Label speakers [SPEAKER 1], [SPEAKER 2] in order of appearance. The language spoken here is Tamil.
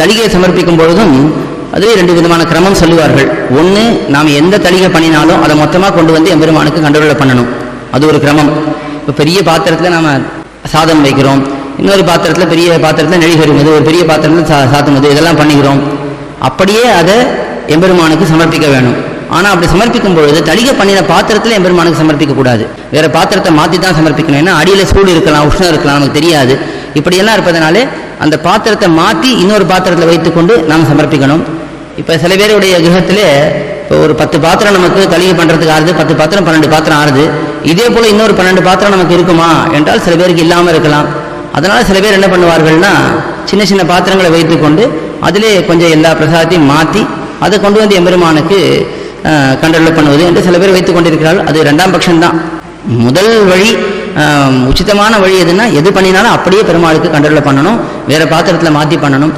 [SPEAKER 1] தளிகை சமர்ப்பிக்கும் பொழுதும் அதுவே ரெண்டு விதமான கிரமம் சொல்லுவார்கள். ஒன்று நாம் எந்த தளிகை பண்ணினாலும் அதை மொத்தமாக கொண்டு வந்து எம்பெருமானுக்கு கண்ட்ரோலில் பண்ணணும். அது ஒரு கிரமம். இப்போ பெரிய பாத்திரத்தில் நாம் சாதம் வைக்கிறோம். இன்னொரு பாத்திரத்தில் பெரிய பாத்திரத்தில் நெழிகருங்குது ஒரு பெரிய பாத்திரத்தில் சா சாத்துமது இதெல்லாம் பண்ணிக்கிறோம். அப்படியே அதை எம்பெருமானுக்கு சமர்ப்பிக்க வேணும். ஆனால் அப்படி சமர்ப்பிக்கும் பொழுது தளிகை பண்ணின பாத்திரத்தில் எம்பெருமானுக்கு சமர்ப்பிக்க கூடாது. வேற பாத்திரத்தை மாற்றி தான் சமர்ப்பிக்கணும். ஏன்னா அடியில் சூடு இருக்கலாம் உஷ்ணம் இருக்கலாம் நமக்கு தெரியாது. இப்படியெல்லாம் இருப்பதனாலே அந்த பாத்திரத்தை மாற்றி இன்னொரு பாத்திரத்தில் வைத்துக்கொண்டு நாம் சமர்ப்பிக்கணும். இப்போ சில பேருடைய கிரகத்திலே இப்போ ஒரு பத்து பாத்திரம் நமக்கு தளிகை பண்ணுறதுக்கு ஆறுது பத்து பாத்திரம் பன்னெண்டு பாத்திரம் ஆறுது. இதே போல் இன்னொரு பன்னெண்டு பாத்திரம் நமக்கு இருக்குமா என்றால் சில பேருக்கு இல்லாமல் இருக்கலாம். அதனால் சில பேர் என்ன பண்ணுவார்கள்னா சின்ன சின்ன பாத்திரங்களை வைத்துக்கொண்டு அதிலே கொஞ்சம் எல்லா பிரசாதத்தையும் மாற்றி அதை கொண்டு வந்து எம்பெருமானுக்கு கண்ட்ரோல் பண்ணுவது என்று சில பேர் வைத்துக் கொண்டிருக்கிறார்கள் அது ரெண்டாம் பட்சம்தான். முதல் வழி உச்சிதமான வழி எதுன்னா எது பண்ணினாலும் அப்படியே பெருமாளுக்கு கண்டரில் பண்ணணும். வேற பாத்திரத்தில் மாற்றி பண்ணணும்.